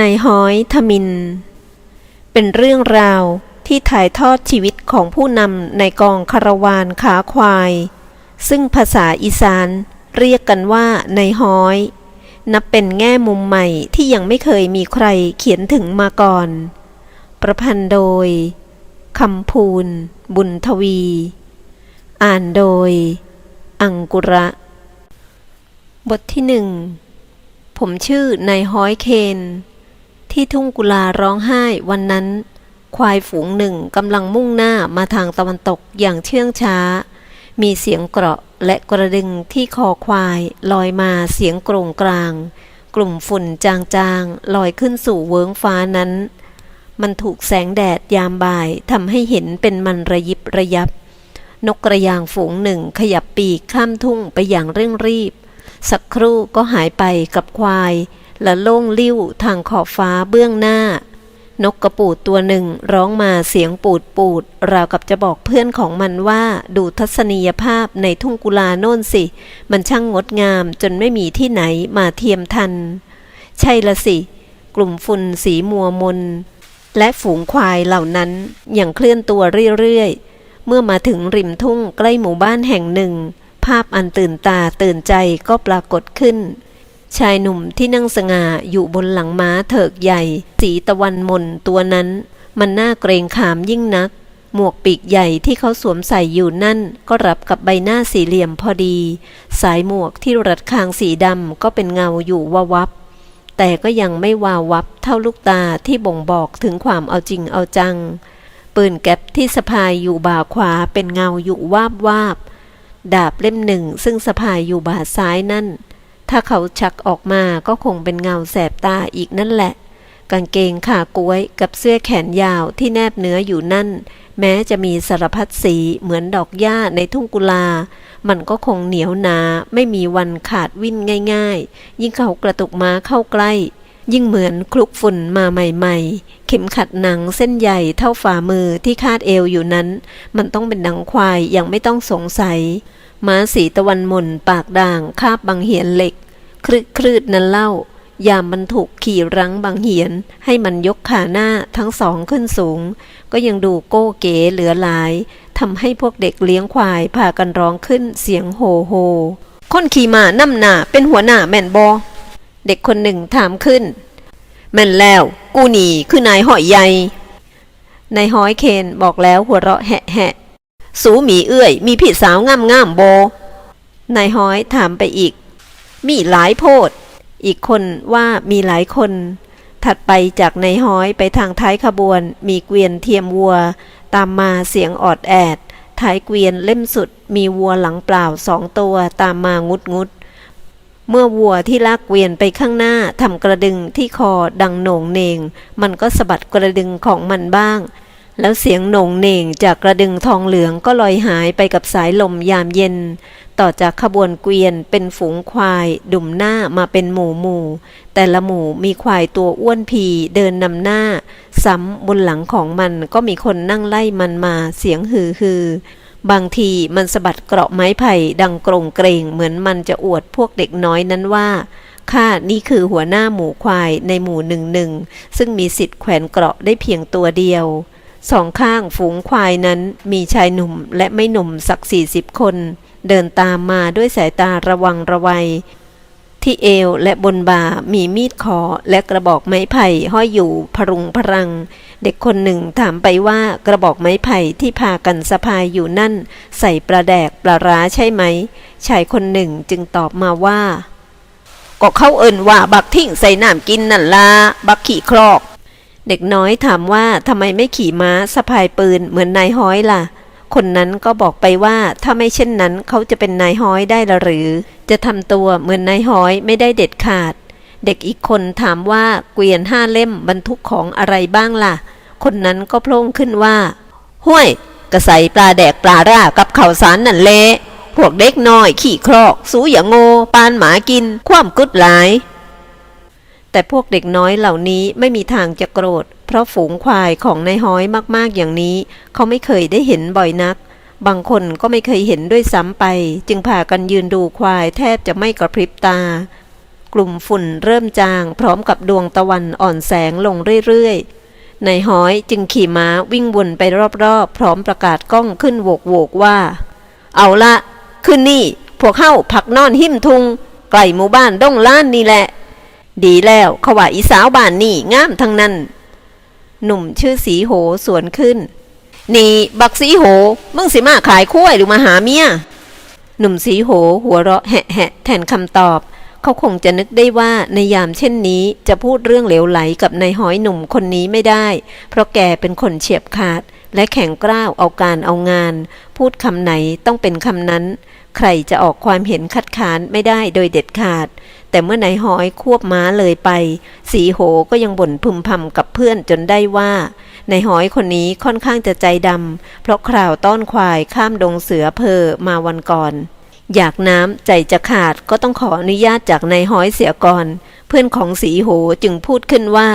นายฮ้อยทมิน เป็นเรื่องราวที่ถ่ายทอดชีวิตของผู้นำในกองคารวานขาควาย ซึ่งภาษาอีสานเรียกกันว่านายฮ้อย นับเป็นแง่มุมใหม่ที่ยังไม่เคยมีใครเขียนถึงมาก่อน ประพันธ์โดยคำพูน บุญทวี อ่านโดย อังกุระ บทที่หนึ่งผมชื่อนายฮ้อยเคน ที่ทุ่งกุลาร้องไห้วันนั้น ควายฝูงหนึ่งกำลังมุ่งหน้ามาทางตะวันตกอย่างเชื่องช้า มีเสียงเกราะและกระดึงที่คอควายลอยมาเสียงโกรงกลาง กลุ่มฝุ่นจางๆลอยขึ้นสู่เวิ้งฟ้านั้น มันถูกแสงแดดยามบ่ายทำให้เห็นเป็นมันระยิบระยับ นกกระยางฝูงหนึ่งขยับปีกข้ามทุ่งไปอย่างเร่งรีบ สักครู่ก็หายไปกับควาย และโล่งลิ้วทางขอบฟ้าเบื้องหน้า นกกระปูดตัวหนึ่งร้องมาเสียงปูดปูด ราวกับจะบอกเพื่อนของมันว่าดูทัศนียภาพในทุ่งกุลาโน่นสิ มันช่างงดงามจนไม่มีที่ไหนมาเทียมทัน ใช่ละสิ กลุ่มฝุ่นสีมัวมน และฝูงควายเหล่านั้นอยังเคลื่อนตัวเรื่อยๆ เมื่อมาถึงริมทุ่งใกล้หมู่บ้านแห่งหนึ่ง ภาพอันตื่นตาตื่นใจก็ปรากฏขึ้น ชายหนุ่มที่นั่งสง่าอยู่บนหลังม้าเถิกใหญ่ สีตะวันมนตัวนั้น มันน่าเกรงขามยิ่งนัก หมวกปีกใหญ่ที่เขาสวมใส่อยู่นั่น ก็รับกับใบหน้าสี่เหลี่ยมพอดี สายหมวกที่รัดคางสีดำก็เป็นเงาอยู่วาวับ แต่ก็ยังไม่วาววับเท่าลูกตาที่บ่งบอกถึงความเอาจริงเอาจัง ปืนแก๊ปที่สะพายอยู่บ่าขวาเป็นเงาอยู่วาบวาบดาบเล่มหนึ่งซึ่งสะพายอยู่บ่าซ้ายนั่น ถ้าเขาชักออกมาก็คงเป็นเงาแสบตาอีกนั่นแหละ กางเกงขากล้วยกับเสื้อแขนยาวที่แนบเนื้ออยู่นั่น แม้จะมีสารพัดสีเหมือนดอกหญ้าในทุ่งกุลา มันก็คงเหนียวหนาไม่มีวันขาดวิ่นง่าย ๆ ยิ่งเขากระตุกม้าเข้าใกล้ยิ่งเหมือนคลุกฝุ่นมาใหม่ ๆ เข็มขัดหนังเส้นใหญ่เท่าฝ่ามือที่คาดเอวอยู่นั้น มันต้องเป็นหนังควายอย่างไม่ต้องสงสัย ม้าสีตะวันมนปากด่างคาบบังเหียนเหล็กคลืดคลืดนั้นเล่า ยามมันถูกขี่รั้งบังเหียน ให้มันยกขาหน้าทั้งสองขึ้นสูง ก็ยังดูโก้เก๋เหลือหลายทำให้พวกเด็กเลี้ยงควายพากันร้องขึ้นเสียงโฮโฮคนขี่ม้านำหน้าเป็นหัวหน้าแม่นบอเด็กคนหนึ่งถามขึ้น แม่นแล้ว กูหนีคือนายหอยใหญ่นายห้อยเคนบอกแล้วหัวเราะแหะแหะ สูหมีเอื้อย มีพี่สาวงามงามๆบนายห้อยถามไปอีก มีหลายโพด อีกคนว่ามีหลายคน ถัดไปจากนายห้อยไปทางท้ายขบวน มีเกวียนเทียมวัว ตามมาเสียงออดแอด ท้ายเกวียนเล่มสุด มีวัวหลังเปล่าสองตัวตามมางุดงุดเมื่อวัวที่ลากเกวียนไปข้างหน้าทำกระดึงที่คอดังโหน่งเนง มันก็สะบัดกระดึงของมันบ้าง แล้วเสียงโหน่งเหน่งจากกระดึงทองเหลืองก็ลอยหายไปกับสายลมยามเย็น ต่อจากขบวนเกวียนเป็นฝูงควาย ดุมหน้ามาเป็นหมู่หมู่ แต่ละหมู่มีควายตัวอ้วนพีเดินนำหน้า ซ้ำบนหลังของมันก็มีคนนั่งไล่มันมาเสียงฮือฮือบางทีมันสะบัดเกราะไม้ไผ่ดังกรงเกรงเหมือนมันจะอวดพวกเด็กน้อยนั้นว่าข้านี่คือหัวหน้าหมู่ควายในหมู่หนึ่งหนึ่งซึ่งมีสิทธิ์แขวนเกราะได้เพียงตัวเดียว สองข้างฝูงควายนั้นมีชายหนุ่มและไม่หนุ่มสักสี่สิบคน เดินตามมาด้วยสายตาระวังระวัย ที่เอวและบนบ่ามีมีดขอและกระบอกไม้ไผ่ห้อยอยู่พรุงพรัง เด็กคนหนึ่งถามไปว่ากระบอกไม้ไผ่ที่พากันสะพายอยู่นั่น ใส่ปลาแดกปลาร้าใช่ไหมชายคนหนึ่งจึงตอบมาว่าก็เขาเอิ่นว่าบักทิ้งใส่น้ำกินนั่นละบักขี่ครอก เด็กน้อยถามว่าทำไมไม่ขี่ม้าสะพายปืนเหมือนนายห้อยล่ะ คนนั้นก็บอกไปว่าถ้าไม่เช่นนั้นเขาจะเป็นนายห้อยได้หรือ จะทำตัวเหมือนนายห้อยไม่ได้เด็ดขาด เด็กอีกคนถามว่าเกวียนห้าเล่มบรรทุกของอะไรบ้างล่ะ คนนั้นก็โพล่งขึ้นว่าห้วยกระใสปลาแดกปลาร่ากับข่าวสารนั่นเละพวกเด็กน้อย ขี่ครอก สูอย่างโง่ปานหมากิน ความกึดหลาย แต่พวกเด็กน้อยเหล่านี้ไม่มีทางจะโกรธ เพราะฝูงควายของนายห้อยมากๆอย่างนี้ เขาไม่เคยได้เห็นบ่อยนัก บางคนก็ไม่เคยเห็นด้วยซ้ำไป จึงพากันยืนดูควายแทบจะไม่กระพริบตา กลุ่มฝุ่นเริ่มจาง พร้อมกับดวงตะวันอ่อนแสงลงเรื่อยๆนายห้อยจึงขี่ม้าวิ่งวนไปรอบๆ พร้อมประกาศกล้องขึ้นโวกโวกว่า เอาละขึ้นนี่พวกเข้าผักนอนหิมทุงไกลหมู่บ้านดงล้านนี่แหละ ดีแล้วเขาว่าอีสาวบ้านนี่งามทั้งนั้น หนุ่มชื่อสีโหสวนขึ้น นี่บักสีโห มึงสิมาขายคุ้วยหรือมาหาเมีย หนุ่มสีโห หัวเราะแหะแหะแทนคำตอบ เขาคงจะนึกได้ว่าในยามเช่นนี้จะพูดเรื่องเหลวไหลกับนายหอยหนุ่มคนนี้ไม่ได้ เพราะแกเป็นคนเฉียบขาด และแข็งกร้าวเอาการเอางาน พูดคำไหนต้องเป็นคำนั้น ใครจะออกความเห็นคัดค้านไม่ได้โดยเด็ดขาด แต่เมื่อนายหอยควบม้าเลยไป สีโหก็ยังบ่นพึมพำกับเพื่อนจนได้ว่านายหอยคนนี้ค่อนข้างจะใจดำเพราะคราวต้อนควายข้ามดงเสือเพอมาวันก่อน อยากน้ำใจจะขาดก็ต้องขออนุญาตจากนายหอยเสียก่อน เพื่อนของสีโหจึงพูดขึ้นว่า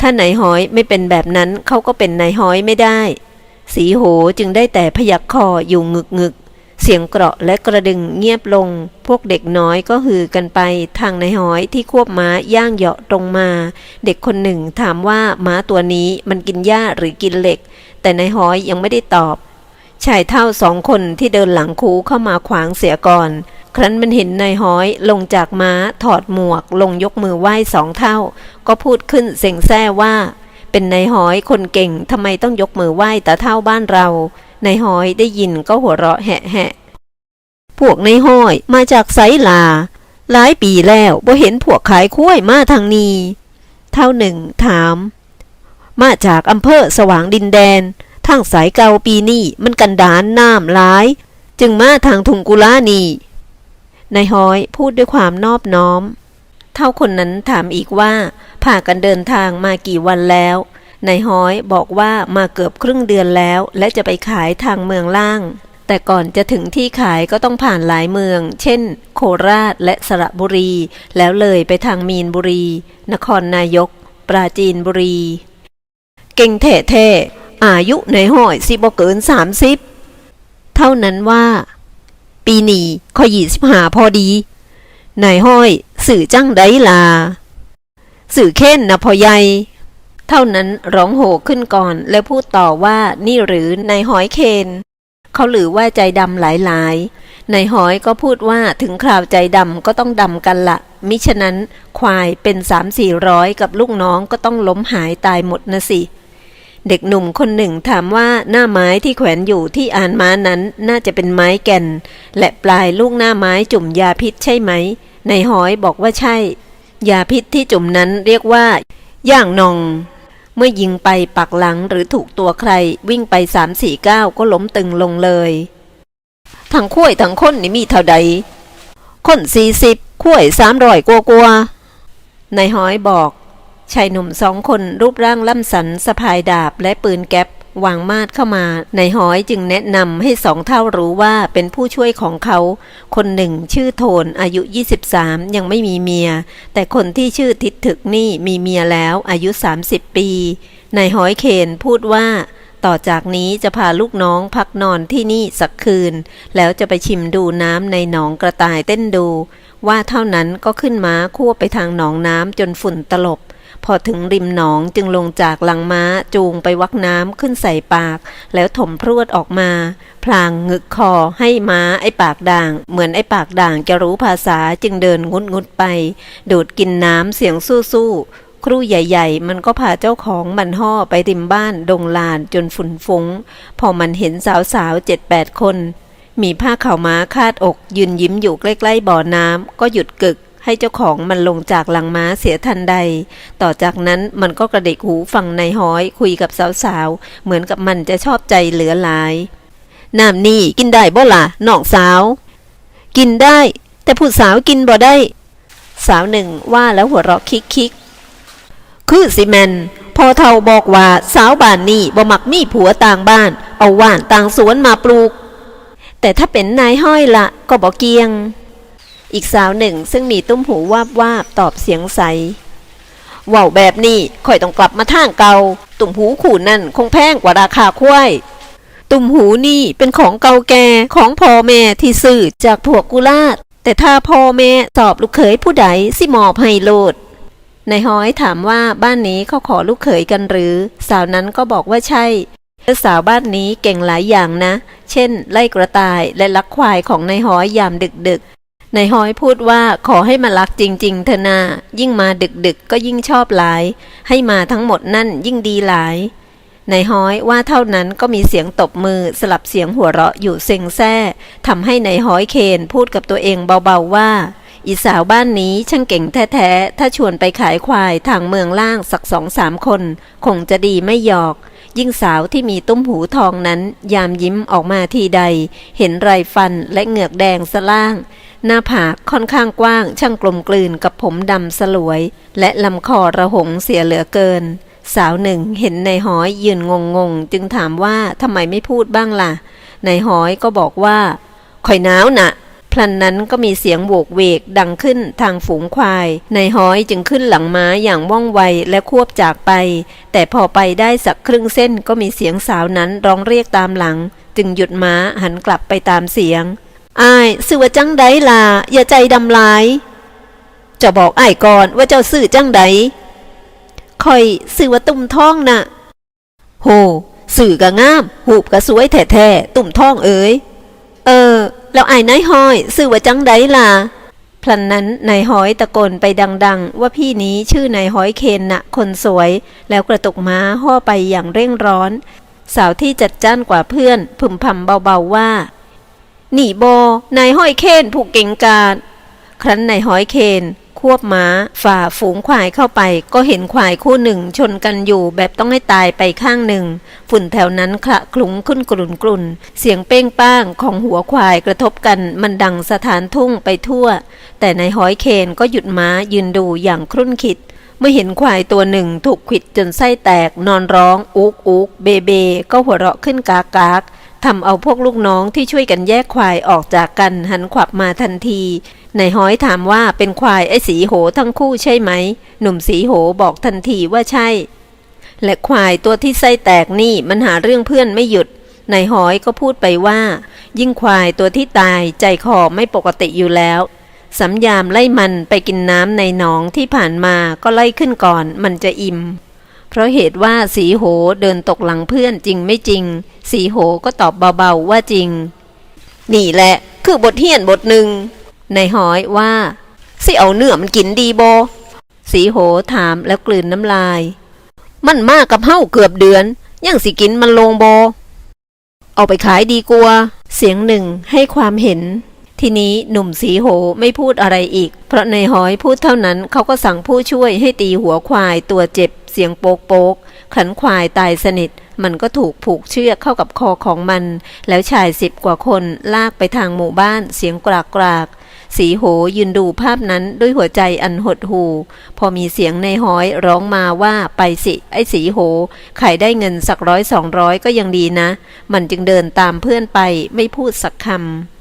ถ้านายหอยไม่เป็นแบบนั้นเขาก็เป็นนายหอยไม่ได้ สีโหจึงได้แต่พยักคออยู่งึกงึก เสียงเกราะและกระดึงเงียบลง พวกเด็กน้อยก็ฮือกันไปทางในหอยที่ควบม้าย่างเหาะตรงมา เด็กคนหนึ่งถามว่าม้าตัวนี้มันกินหญ้าหรือกินเหล็ก แต่ในหอยยังไม่ได้ตอบ ชายเท่าสองคนที่เดินหลังคูเข้ามาขวางเสียก่อน ครั้นมันเห็นนายห้อยลงจากม้าถอดหมวก ลงยกมือไหว้สองเท่า ก็พูดขึ้นเสียงแซ่ว่า เป็นนายห้อยคนเก่งทำไมต้องยกมือไหว้ตาเท่าบ้านเรา นายห้อยได้ยินก็หัวเราะแหะแหะพวกนายห้อยมาจากไซลา หลายปีแล้วบ่เห็นพวกขายคุ้วยมาทางนี้ เท่าหนึ่งถาม มาจากอำเภอสว่างดินแดน ทางสายเกาปีนี้มันกันดานน้ำหลาย จึงมาทางทุงกุลานีนายฮ้อยพูดด้วยความนอบน้อม เท่าคนนั้นถามอีกว่าพากันเดินทางมากี่วันแล้ว นายฮ้อยบอกว่ามาเกือบครึ่งเดือนแล้ว และจะไปขายทางเมืองล่าง แต่ก่อนจะถึงที่ขายก็ต้องผ่านหลายเมือง เช่น โคราชและสระบุรี แล้วเลยไปทางมีนบุรี นครนายก ปราจีนบุรี เก่งแท้แท้ๆอายุในห้อยสิบ่เกินสามสิบเท่านั้นว่า ปีนี้ขอยี่สิบหาพอดีนายห้อยสื่อจังได้ลาสื่อเค้นนะพอใหญ่ เท่านั้นร้องโหขึ้นก่อนแล้วพูดต่อว่านี่หรือนายหอยเคนเขาหรือว่าใจดำหลายๆนายหอยก็พูดว่าถึงคราวใจดำก็ต้องดำกันละมิฉะนั้นควายเป็นสามสี่ร้อยกับลูกน้องก็ต้องล้มหายตายหมดนะสิ เด็กหนุ่มคนหนึ่งถามว่าหน้าไม้ที่แขวนอยู่ที่อ่านม้านั้นน่าจะเป็นไม้แก่น และปลายลูกหน้าไม้จุ่มยาพิษใช่ไหมนายหอยบอกว่าใช่ ยาพิษที่จุ่มนั้นเรียกว่า ย่างนอง เมื่อยิงไปปักหลังหรือถูกตัวใครวิ่งไปสามสี่ก้าวก็ล้มตึงลงเลยทั้งข้วยทั้งคนนี่มีเท่าใดคนสี่สิบข้วยสามร้อยกลัวกลัวนายหอยบอกชายหนุ่มสองคนรูปร่างล่ำสันสะพายดาบและปืนแก๊ป วางมาดเข้ามาในายหอยจึงแนะนำให้สองเท่ารู้ว่าเป็นผู้ช่วยของเขา คนหนึ่งชื่อโทนอายุ 23 ยังไม่มีเมีย แต่คนที่ชื่อทิดถึกนี่มีเมียแล้วอายุ 30 ปี นายหอยเคนพูดว่า ต่อจากนี้จะพาลูกน้องพักนอนที่นี่สักคืน แล้วจะไปชิมดูน้ำในหนองกระต่ายเต้นดู ว่าเท่านั้นก็ขึ้นม้าควไปทางหนองน้ำจนฝุ่นตลบ พอถึงริมหนองจึงลงจากหลังม้าจูงไปวักน้ำขึ้นใส่ปาก แล้วถมพรวดออกมา พลางงึกคอให้ม้าไอ้ปากด่าง เหมือนไอ้ปากด่างจะรู้ภาษาจึงเดินงุดงุดไป ดูดกินน้ำเสียงสู้ๆครู่ใหญ่ๆ มันก็พาเจ้าของมันห่อไปริมบ้านดงลานจนฝุ่นฟุง้ง พอมันเห็นสาวๆเจ็ดแปดคน มีผ้าขาวม้าคาดอกยืนยิ้มอยู่ใกล้ๆบ่อน้ำก็หยุดกึก ให้เจ้าของมันลงจากหลังม้าเสียทันใด ต่อจากนั้นมันก็กระเดกหูฟังนายห้อยคุยกับสาวๆ เหมือนกับมันจะชอบใจเหลือหลายน้ำนี่กินได้บ่ล่ะน้องสาว กินได้ แต่ผู้สาวกินบ่ได้ สาวหนึ่งว่าแล้วหัวเราะคิกคิกคือสิแมนพอเท่าบอกว่าสาวบ้านนี่บ่มักมีผัวต่างบ้าน เอาว่านต่างสวนมาปลูก แต่ถ้าเป็นนายห้อยละก็บอกเกียง อีกสาวหนึ่งซึ่งมีตุ้มหูวาบวาบตอบเสียงใสเว่าวแบบนี้ค่อยต้องกลับมาทางเกาตุ่มหูขู่นั่นคงแพงกว่าราคาควายตุ่มหูนี่เป็นของเก่าแก่ของพ่อแม่ที่ซื้อจากพวกกุลาดแต่ถ้าพ่อแม่สอบลูกเขยผู้ใดสิมอบให้โลดนายฮ้อยถามว่าบ้านนี้เขาขอลูกเขยกันหรือ สาวนั้นก็บอกว่าใช่และสาวบ้านนี้เก่งหลายอย่างนะ เช่น ไล่กระต่ายและลักควายของนายฮ้อยยามดึกๆ นายฮ้อยพูดว่าขอให้มาลักจริง ๆเถอะนายิ่งมาดึกๆก็ยิ่งชอบหลาย ให้มาทั้งหมดนั่นยิ่งดีหลายนายฮ้อยว่าเท่านั้นก็มีเสียงตบมือสลับเสียงหัวเราะอยู่เซ็งแซ่ทำให้นายฮ้อยเคนพูดกับตัวเองเบาๆว่า อีสาวบ้านนี้ช่างเก่งแท้ๆ ถ้าชวนไปขายควายทางเมืองล่างสักสองสามคน คงจะดีไม่หยอก ยิ่งสาวที่มีตุ้มหูทองนั้น ยามยิ้มออกมาทีใด เห็นไรฟันและเหงือกแดงสล่าง หน้าผากค่อนข้างกว้าง ช่างกลมกลืนกับผมดำสลวย และลำคอระหงเสียเหลือเกิน สาวหนึ่งเห็นนายหอยยืนงงงๆจึงถามว่าทำไมไม่พูดบ้างล่ะนายหอยก็บอกว่าข่อยหนาวน่ะพลันนั้นก็มีเสียงโวกเวกดังขึ้นทางฝูงควาย นายหอยจึงขึ้นหลังม้าอย่างว่องไวและควบจากไป แต่พอไปได้สักครึ่งเส้นก็มีเสียงสาวนั้นร้องเรียกตามหลัง จึงหยุดม้าหันกลับไปตามเสียง อ้ายสื่อว่าจังไดล่ะอย่าใจดำลาย จะบอกอ้ายก่อนว่าเจ้าสื่อจังไดคอยสื่อว่าตุ่มท้องน่ะ โหสื่อกะงาม หูบกะสวยแท้ๆตุ่มท้องเอ๋ยเออ แล้วไอ้นายหอยสื่อว่าจังไดล่ะ พลันนั้นนายหอยตะโกนไปดัง ๆ ว่าพี่นี้ชื่อนายหอยเคนนะคนสวย แล้วกระตุกม้าห่อไปอย่างเร่งร้อน สาวที่จัดจ้านกว่าเพื่อนพึมพำเบาๆว่า หนีโบนายห้อยเคนผูกเก่งกาจครั้นนายห้อยเคนควบม้า ฝ่าฝูงควายเข้าไป ก็เห็นควายคู่หนึ่งชนกันอยู่แบบต้องให้ตายไปข้างหนึ่ง ฝุ่นแถวนั้นคละคลุ้งขึ้นกลุ่นกลุ่น เสียงเป้งป้างของหัวควายกระทบกันมันดังสถานทุ่งไปทั่ว แต่นายห้อยเคนก็หยุดม้ายืนดูอย่างครุ่นคิดเมื่อเห็นควายตัวหนึ่งถูกขิดจนไส้แตกนอนร้องอุกอุกเบเบ ก็หัวเราะขึ้นกากาก ทำเอาพวกลูกน้องที่ช่วยกันแยกควายออกจากกันหันขวับมาทันทีนายห้อยถามว่าเป็นควายไอ้สีโหทั้งคู่ใช่ไหม หนุ่มสีโหบอกทันทีว่าใช่ และควายตัวที่ไส้แตกนี่มันหาเรื่องเพื่อนไม่หยุดนายห้อยก็พูดไปว่า ยิ่งควายตัวที่ตายใจคอไม่ปกติอยู่แล้วสำยามไล่มันไปกินน้ำในหนองที่ผ่านมาก็ไล่ขึ้นก่อนมันจะอิ่ม ราะเหตุว่าสีโหเดินตกหลังเพื่อนจริงไม่จริง สีโหก็ตอบเบาๆว่าจริง นี่แหละ คือบทเฮียนบทหนึ่งนายหอยว่า สิเอาเนื้อมันกินดีโบ สีโหถามแล้วกลืนน้ำลาย มันมากกับเฮ้าเกือบเดือน ยังสิกินมันลงโบ เอาไปขายดีกว่า เสียงหนึ่งให้ความเห็น ทีนี้หนุ่มสีโหไม่พูดอะไรอีก เพราะในหอยพูดเท่านั้นเขาก็สั่งผู้ช่วยให้ตีหัวควายตัวเจ็บเสียงโป๊กโป๊กขันควายตายสนิท มันก็ถูกผูกเชือกเข้ากับคอของมัน แล้วชายสิบกว่าคนลากไปทางหมู่บ้านเสียงกรากกรากสีโหยืนดูภาพนั้นด้วยหัวใจอันหดหูพอมีเสียงในห้อยร้องมาว่าไปสิ ไอ้สีโหขายได้เงินสักร้อยสองร้อยก็ยังดีนะ มันจึงเดินตามเพื่อนไปไม่พูดสักคำ